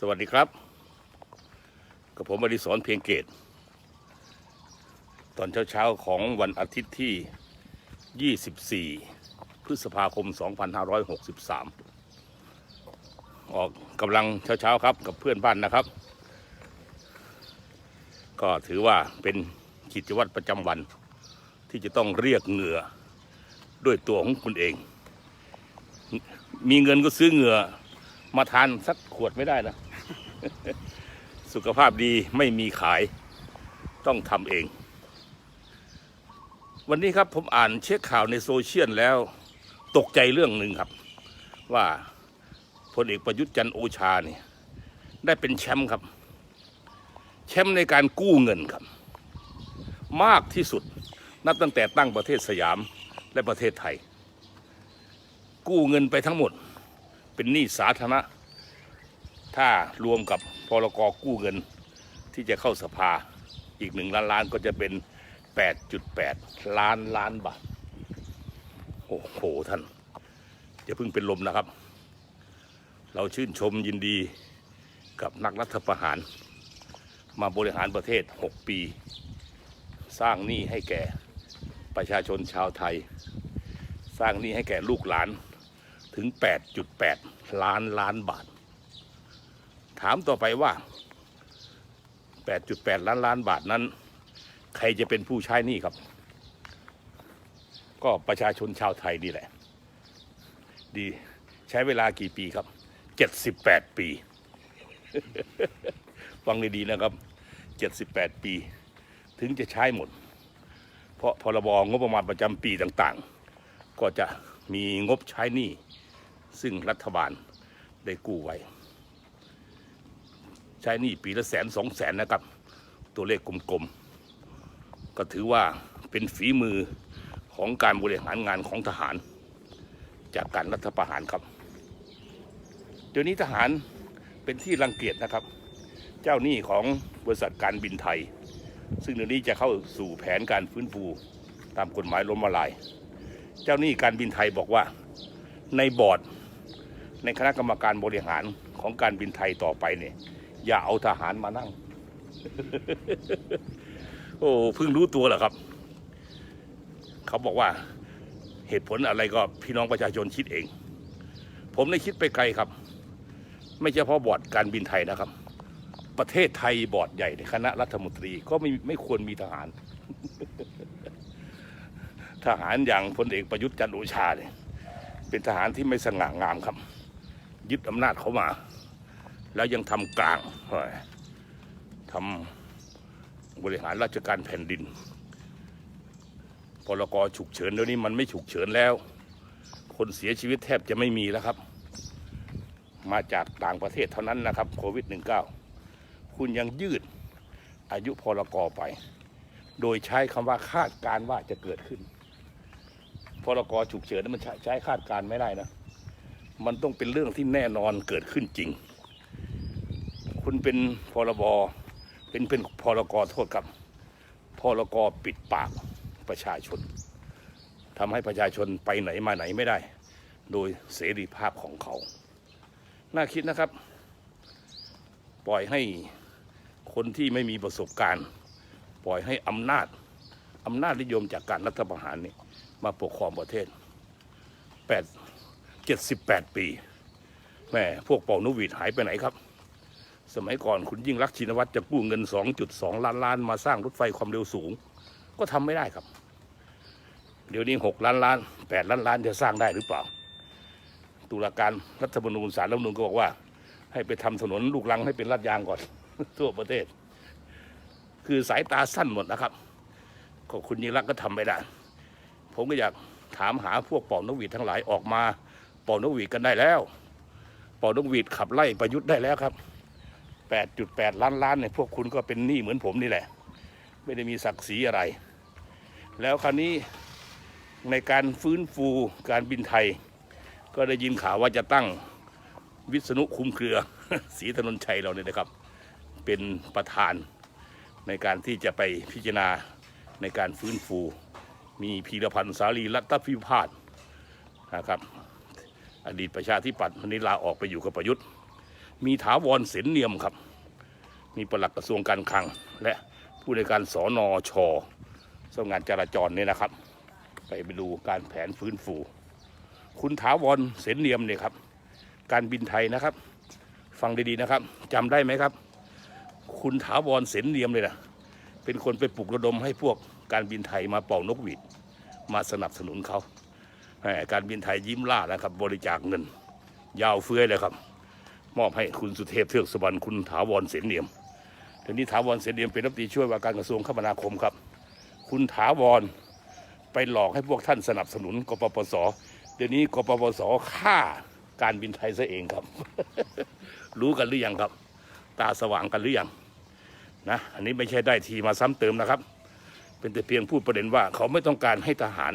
สวัสดีครับกับผมอดิศรเพียงเกต ตอนเช้าๆของวันอาทิตย์ที่ 24 พฤษภาคม 2563 ออกกำลังเช้าๆครับกับเพื่อนบ้านนะครับ ก็ถือว่าเป็นกิจวัตรประจำวันที่จะต้องเรียกเหงื่อด้วยตัวของคุณเอง มีเงินก็ซื้อเหงื่อมาทานสักขวดไม่ได้นะ สุขภาพดีไม่มีขายต้องทำเอง วันนี้ครับผมอ่านเช็คข่าวในโซเชียลแล้ว ตกใจเรื่องหนึ่งครับ ว่าพลเอกประยุทธ์จันโอชาเนี่ยได้เป็นแชมป์ครับ แชมป์ในการกู้เงินครับ มากที่สุดนับตั้งแต่ตั้งประเทศสยามและประเทศไทย กู้เงินไปทั้งหมด เป็นหนี้สาธารณะ ถ้ารวมกับพรกกู้เงินที่จะเข้าสภาอีกหนึ่งล้านล้านก็จะเป็น 8.8 ล้านล้านบาท โอ้โหท่านอย่าเพิ่งเป็นลมนะครับ เราชื่นชมยินดีกับนักรัฐประหาร มาบริหารประเทศ 6 ปี สร้างหนี้ให้แก่ประชาชนชาวไทย สร้างหนี้ให้แก่ลูกหลานถึง 8.8 ล้านล้านบาท ถามต่อไปว่า 8.8 ล้านล้านบาทนั้น ใครจะเป็นผู้ใช้หนี้ครับ ก็ประชาชนชาวไทยนี่แหละ ดีใช้เวลากี่ปีครับ 78 ปี ฟังดีๆนะครับ 78 ปี ถึงจะใช้หมด เพราะพรบงบประมาณประจำปีต่างๆ ก็จะมีงบใช้หนี้ซึ่งรัฐบาลได้กู้ไว้ ช้หนี้ปีละแสนสองแสนนะครับ ตัวเลขกลมๆ ก็ถือว่าเป็นฝีมือของการบริหารงานของทหาร จากการรัฐประหารครับ เดี๋ยวนี้ทหารเป็นที่รังเกียจนะครับ เจ้าหนี้ของบริษัทการบินไทย ซึ่งเดี๋ยวนี้จะเข้าสู่แผนการฟื้นฟูตามกฎหมายล้มละลาย เจ้าหนี้การบินไทยบอกว่าในบอร์ดในคณะกรรมการบริหารของการบินไทยต่อไปเนี่ย อย่าเอาทหารมานั่ง โอ้เพิ่งรู้ตัวเหรอครับ เขาบอกว่าเหตุผลอะไรก็พี่น้องประชาชนคิดเอง ผมได้คิดไปไกลครับ ไม่เฉพาะบอร์ดการบินไทยนะครับ ประเทศไทยบอร์ดใหญ่ในคณะรัฐมนตรีก็ไม่ไม่ควรมีทหาร ทหารอย่างพลเอกประยุทธ์จันทร์โอชาเนี่ยเป็นทหารที่ไม่สง่างามครับ ยึดอำนาจเขามา แล้วยังทำกลางเฮ้ยทำบริหารราชการแผ่นดินพรกฉุกเฉินเดี๋ยวนี้มันไม่ฉุกเฉินแล้ว คนเสียชีวิตแทบจะไม่มีแล้วครับ มาจากต่างประเทศเท่านั้นนะครับโควิด -19 คุณยังยืดอายุพรกไป โดยใช้คำว่าคาดการณ์ว่าจะเกิดขึ้นพรกฉุกเฉินนั้นมันใช้ใช้คาดการณ์ไม่ได้นะ มันต้องเป็นเรื่องที่แน่นอนเกิดขึ้นจริง คุณเป็นพรบเป็นเป็นพรกโทษครับพรกปิดปากประชาชนทำให้ประชาชนไปไหนมาไหนไม่ได้ โดยเสรีภาพของเขา น่าคิดนะครับ ปล่อยให้คนที่ไม่มีประสบการณ์ ปล่อยให้อำนาจอำนาจนิยมจากการรัฐประหารนี่มาปกครองประเทศแปดเจ็ดสิบแปดปีแม่พวกเป่านุหวีดหายไปไหนครับ สมัยก่อนคุณยิ่งรักชินวัตรจะกู้เงิน 2.2 ล้านล้านมาสร้างรถไฟความเร็วสูง ก็ทำไม่ได้ครับ เดี๋ยวนี้6ล้านล้าน8ล้านล้านจะสร้างได้หรือเปล่า ตุลาการรัฐธรรมนูญสารรัฐธรรมนูญก็บอกว่า ให้ไปทำถนนลูกรังให้เป็นลาดยางก่อน ทั่วประเทศ คือสายตาสั้นหมดนะครับก็คุณยิ่งรักก็ทำไม่ได้ ผมก็อยากถามหาพวกเป่านกหวีดทั้งหลายออกมา เป่านกหวีดกันได้แล้ว เป่านกหวีดขับไล่ประยุทธ์ได้แล้วครับ 8.8 ล้านล้านเนี่ยพวกคุณก็เป็นหนี้เหมือนผมนี่แหละ ไม่ได้มีศักดิ์ศรีอะไร แล้วคราวนี้ในการฟื้นฟูการบินไทย ก็ได้ยินข่าวว่าจะตั้งวิษณุคุ้มเครือศรีถนนชัยเราเนี่ยนะครับ เป็นประธานในการที่จะไปพิจารณาในการฟื้นฟู มีพีรพันธ์สาลีรัตพิพาทนะครับ อดีตประชาธิปัตย์วันนี้ลาออกไปอยู่กับประยุทธ์ มีถาวรเสนเนียมครับ มีปลัดกระทรวงการคลัง และผู้ในวยการสอนอชสำนักงานจราจรเนี่ยนะครับ ไปไปดูการแผนฟื้นฟู คุณถาวรเสนเนียมเนี่ยครับ การบินไทยนะครับ ฟังดีๆนะครับจำได้ไหมครับ คุณถาวรเสนเนียมเลยนะเป็นคนไปปลุกระดมให้พวกการบินไทยมาเป่านกหวีดมาสนับสนุนเขาการบินไทยยิ้มล่านะครับ บริจาคเงิน ยาวเฟื้อยเลยครับ มอบให้คุณสุเทพเทือกสุบรรณคุณถาวรเสนเนียมเดี๋ยวนี้ถาวรเสนเนียมเป็นรัฐมนตรีช่วยว่าการกระทรวงคมนาคมครับ คุณถาวรไปหลอกให้พวกท่านสนับสนุนกปปสเดี๋ยวนี้กปปสฆ่าการบินไทยซะเองครับ รู้กันหรือยังครับ ตาสว่างกันหรือยังนะอันนี้ไม่ใช่ได้ทีมาซ้ำเติมนะครับ เป็นแต่เพียงพูดประเด็นว่า เขาไม่ต้องการให้ทหาร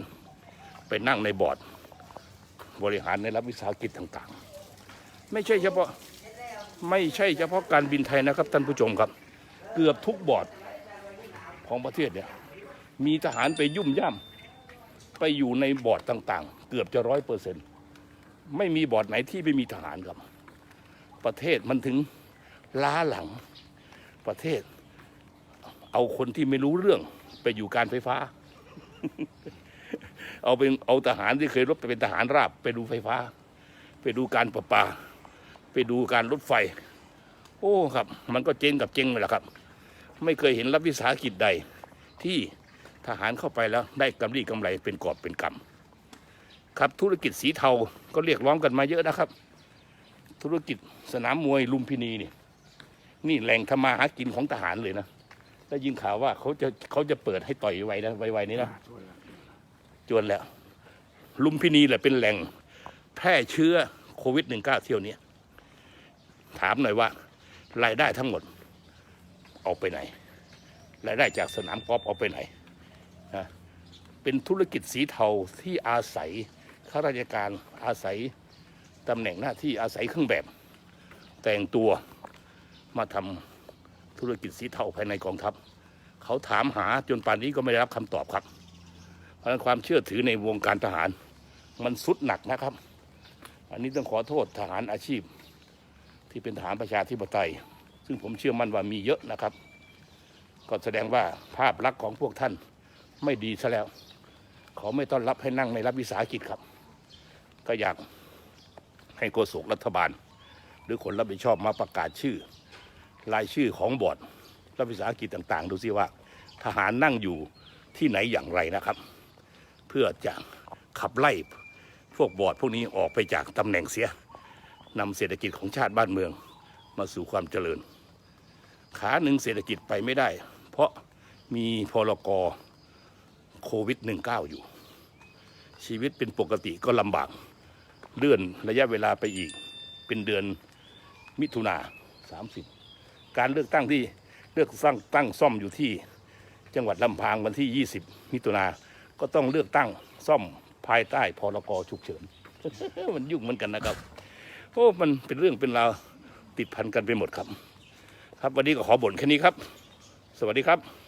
ไปนั่งในบอร์ด บริหารในรัฐวิสาหกิจต่างๆ ไม่ใช่เฉพาะ ไม่ใช่เฉพาะการบินไทยนะครับท่านผู้ชมครับ เกือบทุกบอร์ดของประเทศเนี่ยมีทหารไปยุ่มย่ำไปอยู่ในบอร์ดต่างๆ เกือบจะร้อยเปอร์เซ็นต์ไม่มีบอร์ดไหนที่ไม่มีทหารครับ ประเทศมันถึงล้าหลังประเทศ เอาคนที่ไม่รู้เรื่องไปอยู่การไฟฟ้า เอาเป็นเอาทหารที่เคยรบไปเป็นทหารราบ ไปดูไฟฟ้า ไปดูการประปา ไปดูการรถไฟ โอ้ครับ มันก็เจ๊งกับเจ๊งเลยแหละครับ ไม่เคยเห็นรัฐวิสาหกิจใด ที่ทหารเข้าไปแล้วได้กำไรกำไรเป็นกอบเป็นกำครับธุรกิจสีเทาก็เรียกร้องกันมาเยอะนะครับ ธุรกิจสนามมวยลุมพินีนี่นี่แหล่งทำมาหากินของทหารเลยนะได้ยินข่าวว่าเขาจะเขาจะเปิดให้ต่อยไวนะไวๆนี้นะจวนแล้ว ลุมพินีแหละเป็นแหล่งแพร่เชื้อโควิด -19 เที่ยวนี้ ถามหน่อยว่ารายได้ทั้งหมดเอาไปไหน รายได้จากสนามกอล์ฟเอาไปไหนนะเป็นธุรกิจสีเทาที่อาศัยข้าราชการอาศัยตำแหน่งหน้าที่อาศัยเครื่องแบบ แต่งตัวมาทำธุรกิจสีเทาภายในกองทัพ เขาถามหาจนป่านนี้ก็ไม่ได้รับคำตอบครับ เพราะนั้นความเชื่อถือในวงการทหาร มันสุดหนักนะครับ อันนี้ต้องขอโทษทหารอาชีพ ที่เป็นทหารประชาธิปไตย ซึ่งผมเชื่อมั่นว่ามีเยอะนะครับ ก็แสดงว่าภาพลักษณ์ของพวกท่านไม่ดีซะแล้ว เขาไม่ต้อนรับให้นั่งในรัฐวิสาหกิจครับ ก็อยากให้โฆษกรัฐบาล หรือคนรับผิดชอบมาประกาศชื่อ รายชื่อของบอร์ดรัฐวิสาหกิจต่างๆ ดูซิว่า ทหารนั่งอยู่ที่ไหนอย่างไรนะครับ เพื่อจะขับไล่พวกบอร์ดพวกนี้ออกไปจากตำแหน่งเสีย นำเศรษฐกิจของชาติบ้านเมืองมาสู่ความเจริญ ขาหนึ่งเศรษฐกิจไปไม่ได้ เพราะมีพรกโควิด -19 อยู่ ชีวิตเป็นปกติก็ลำบาก เลื่อนระยะเวลาไปอีก เป็นเดือนมิถุนา30 การเลือกตั้งที่เลือกตั้งตั้งซ่อมอยู่ที่จังหวัดลำพางวันที่ 20 มิถุนาก็ต้องเลือกตั้งซ่อมภายใต้พรกฉุกเฉิน มันยุ่งเหมือนกันนะครับ โอ้มันเป็นเรื่องเป็นราวติดพันกันไปหมดครับ ครับวันนี้ก็ขอบ่นแค่นี้ครับ สวัสดีครับ